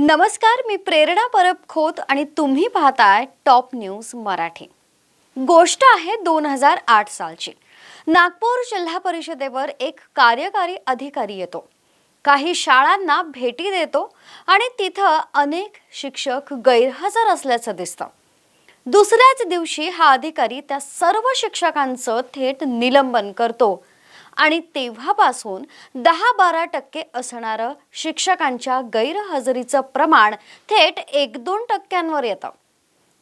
नमस्कार मी प्रेरणा परब खोत आणि तुम्ही पाहताय टॉप न्यूज मराठी. गोष्ट आहे दोन हजार आठ सालची. नागपूर जिल्हा परिषदेवर एक कार्यकारी अधिकारी येतो. काही शाळांना भेटी देतो आणि तिथं अनेक शिक्षक गैरहजर असल्याचं दिसतं. दुसऱ्याच दिवशी हा अधिकारी त्या सर्व शिक्षकांचं थेट निलंबन करतो आणि तेव्हापासून दहा बारा टक्के असणारं शिक्षकांच्या गैरहजेरीचं प्रमाण थेट एक दोन टक्क्यांवर येतं.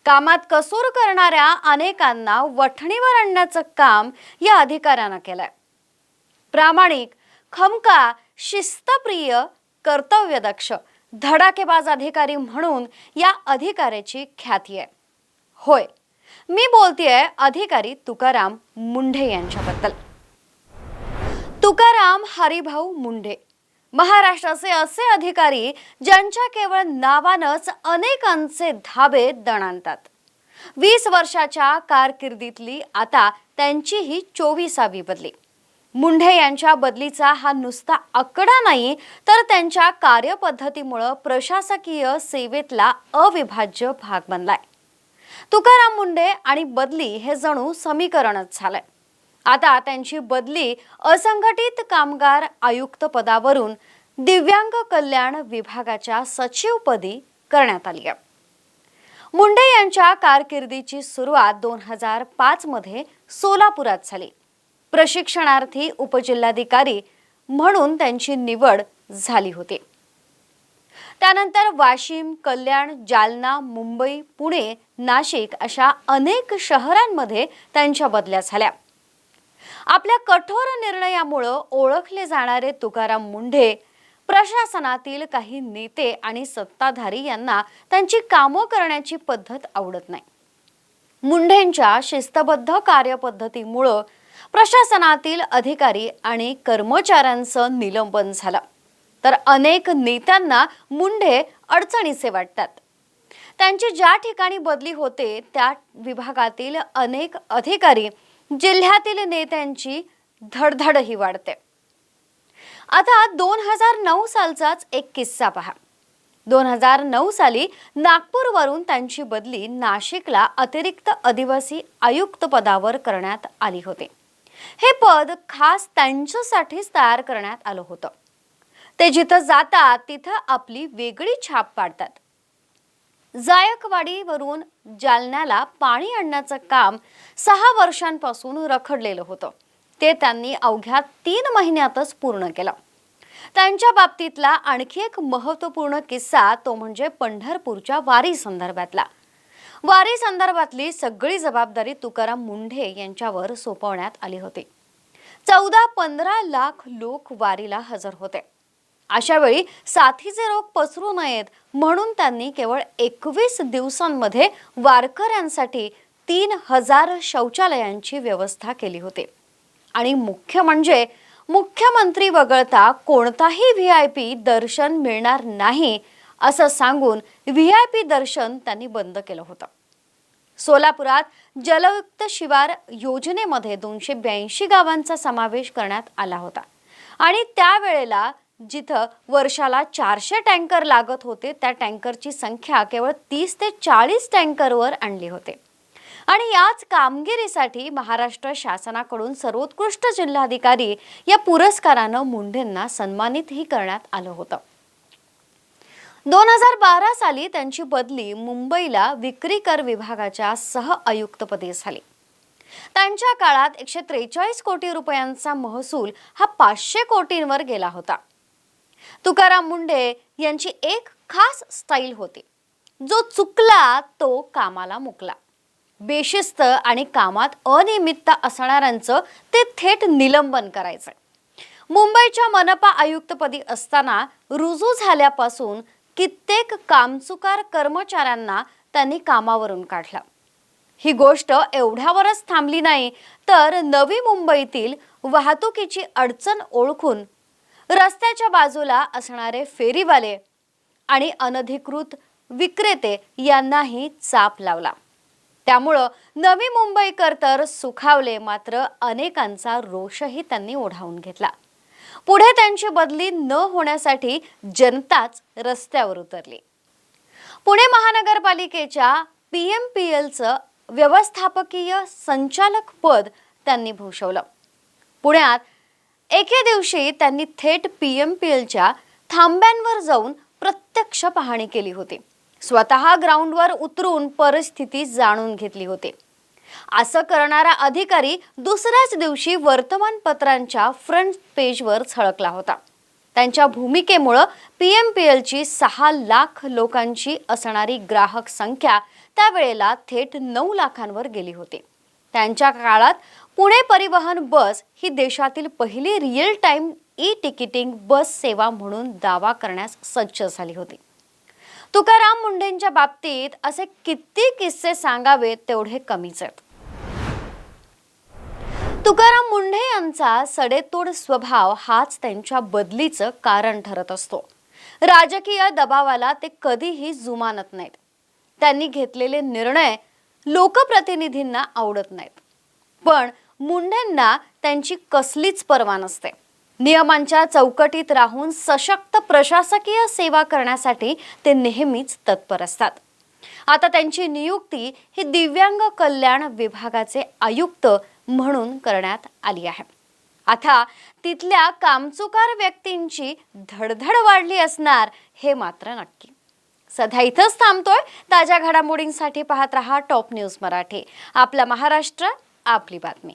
कामात कसूर करणाऱ्या अनेकांना वठणीवर आणण्याचं काम या अधिकाऱ्यानं केलंय. प्रामाणिक खमका शिस्तप्रिय कर्तव्यदक्ष धडाकेबाज अधिकारी म्हणून या अधिकाऱ्याची ख्याती आहे. होय मी बोलतेय अधिकारी तुकाराम मुंढे यांच्याबद्दल. तुकाराम हरिभाऊ मुंढे. महाराष्ट्राचे असे अधिकारी ज्यांच्या केवळ नावानच अनेकांचे धाबे दणाणतात. वीस वर्षाच्या कारकिर्दीतली आता त्यांची ही चोवीसावी बदली. मुंढे यांच्या बदलीचा हा नुसता आकडा नाही तर त्यांच्या कार्यपद्धतीमुळं प्रशासकीय सेवेतला अविभाज्य भाग बनलाय. तुकाराम मुंडे आणि बदली हे जणू समीकरणच झालंय. आता त्यांची बदली असंघटित कामगार आयुक्त पदावरून दिव्यांग कल्याण विभागाच्या सचिवपदी करण्यात आली आहे. मुंडे यांच्या कारकिर्दीची सुरुवात दोन हजार पाच मध्ये सोलापुरात झाली. प्रशिक्षणार्थी उपजिल्हाधिकारी म्हणून त्यांची निवड झाली होती. त्यानंतर वाशिम कल्याण जालना मुंबई पुणे नाशिक अशा अनेक शहरांमध्ये त्यांच्या बदल्या झाल्या. आपल्या कठोर निर्णयामुळं ओळखले जाणारे तुकाराम मुंढे प्रशासनातील काही नेते आणि सत्ताधारी यांना त्यांची कामं करण्याची पद्धत आवडत नाही. मुंढेंच्या शिस्तबद्ध कार्यपद्धतीमुळं प्रशासनातील अधिकारी आणि कर्मचाऱ्यांचं निलंबन झालं. तर अनेक नेत्यांना मुंढे अडचणीचे वाटतात. त्यांची ज्या ठिकाणी बदली होते त्या विभागातील अनेक अधिकारी जिल्ह्यातील नेत्यांची धडधडही वाढते. आता दोन हजार नऊ सालचाच एक किस्सा पहा. दोन हजार नऊ साली नागपूरवरून त्यांची बदली नाशिकला अतिरिक्त आदिवासी आयुक्त पदावर करण्यात आली होती. हे पद खास त्यांच्यासाठीच तयार करण्यात आलं होतं. ते जिथं जातात तिथं आपली वेगळी छाप पाडतात. जायकवाडीवरून जालन्याला पाणी आणण्याचं काम सहा वर्षांपासून रखडलेलं होतं. ते त्यांनी अवघ्या तीन महिन्यातच पूर्ण केलं. त्यांच्या बाबतीतला आणखी एक महत्त्वपूर्ण किस्सा तो म्हणजे पंढरपूरच्या वारी संदर्भातला. वारी संदर्भातली सगळी जबाबदारी तुकाराम मुंढे यांच्यावर सोपवण्यात आली होती. चौदा पंधरा लाख लोक वारीला हजर होते. अशा वेळी साथीचे रोग पसरू नयेत म्हणून त्यांनी केवळ एकवीस दिवसांमध्ये वारकऱ्यांसाठी तीन हजार शौचालयांची व्यवस्था केली होती. आणि मुख्य म्हणजे मुख्यमंत्री वगळता कोणताही व्ही आय पी दर्शन मिळणार नाही असं सांगून व्ही आय पी दर्शन त्यांनी बंद केलं होतं. सोलापुरात जलयुक्त शिवार योजनेमध्ये दोनशे ब्याऐंशी गावांचा समावेश करण्यात आला होता. आणि त्यावेळेला जिथं वर्षाला चारशे टँकर लागत होते त्या टँकरची संख्या केवळ तीस ते चाळीस टँकरवर आणली होते. आणि याच कामगिरीसाठी महाराष्ट्र शासनाकडून सर्वोत्कृष्ट जिल्हाधिकारी या पुरस्कारानं मुंढेंना सन्मानितही करण्यात आलं होतं. दोन हजार बारा साली त्यांची बदली मुंबईला विक्री कर विभागाच्या सह आयुक्तपदी झाली. त्यांच्या काळात एकशे त्रेचाळीस कोटी रुपयांचा महसूल हा पाचशे कोटींवर गेला होता. तुकाराम मुंडे यांची एक खास स्टाईल होती. जो चुकला तो कामाला मुकला. बेशिस्त आणि कामात अनियमितता असणाऱ्यांचं ते थेट निलंबन करायचं. मुंबईच्या मनपा आयुक्तपदी असताना रुजू झाल्यापासून कित्येक कामचुकार कर्मचाऱ्यांना त्यांनी कामावरून काढला. ही गोष्ट एवढ्यावरच थांबली नाही तर नवी मुंबईतील वाहतुकीची अडचण ओळखून रस्त्याच्या बाजूला असणारे फेरीवाले आणि अनधिकृत विक्रेते यांनाही चाप लावला. त्यामुळं नवी मुंबईकर तर सुखावले मात्र अनेकांचा रोषही त्यांनी ओढावून घेतला. पुढे त्यांची बदली न होण्यासाठी जनताच रस्त्यावर उतरली. पुणे महानगरपालिकेच्या पी एम पी एलचं व्यवस्थापकीय संचालक पद त्यांनी भूषवलं. पुण्यात एके दिवशी त्यांनी थेट पी एम पी एलच्या थांब्यांवर जाऊन प्रत्यक्ष पाहणी केली होती. स्वतः ग्राउंडवर उतरून परिस्थिती जाणून घेतली होती. असं करणारा अधिकारी दुसऱ्याच दिवशी वर्तमानपत्रांच्या फ्रंट पेजवर झळकला होता. त्यांच्या भूमिकेमुळं पी एम पी एलची सहा लाख लोकांची असणारी ग्राहक संख्या त्यावेळेला थेट नऊ लाखांवर गेली होती. त्यांच्या काळात पुणे परिवहन बस ही देशातील पहिली real time e ticketing bus सेवा म्हणून दावा करण्यास सज्ज झाली होती. तुकाराम मुंढेंच्या बाबतीत असे किती किस्से सांगावेत तेवढे कमीच आहेत. तुकाराम मुंढे यांचा सडेतोड स्वभाव हाच त्यांच्या बदलीचं कारण ठरत असतो. राजकीय दबावाला ते कधीही जुमानत नाहीत. त्यांनी घेतलेले निर्णय लोकप्रतिनिधींना आवडत नाहीत. पण मुंढेंना त्यांची कसलीच पर्वा नसते. नियमांच्या चौकटीत राहून सशक्त प्रशासकीय सेवा करण्यासाठी ते नेहमीच तत्पर असतात. आता त्यांची नियुक्ती ही दिव्यांग कल्याण विभागाचे आयुक्त म्हणून करण्यात आली आहे. आता तिथल्या कामचुकार व्यक्तींची धडधड वाढली असणार हे मात्र नक्की. सध्या इथंच थांबतोय. ताज्या घडामोडींसाठी पाहत रहा टॉप न्यूज मराठी. आपला महाराष्ट्र आपली बातमी.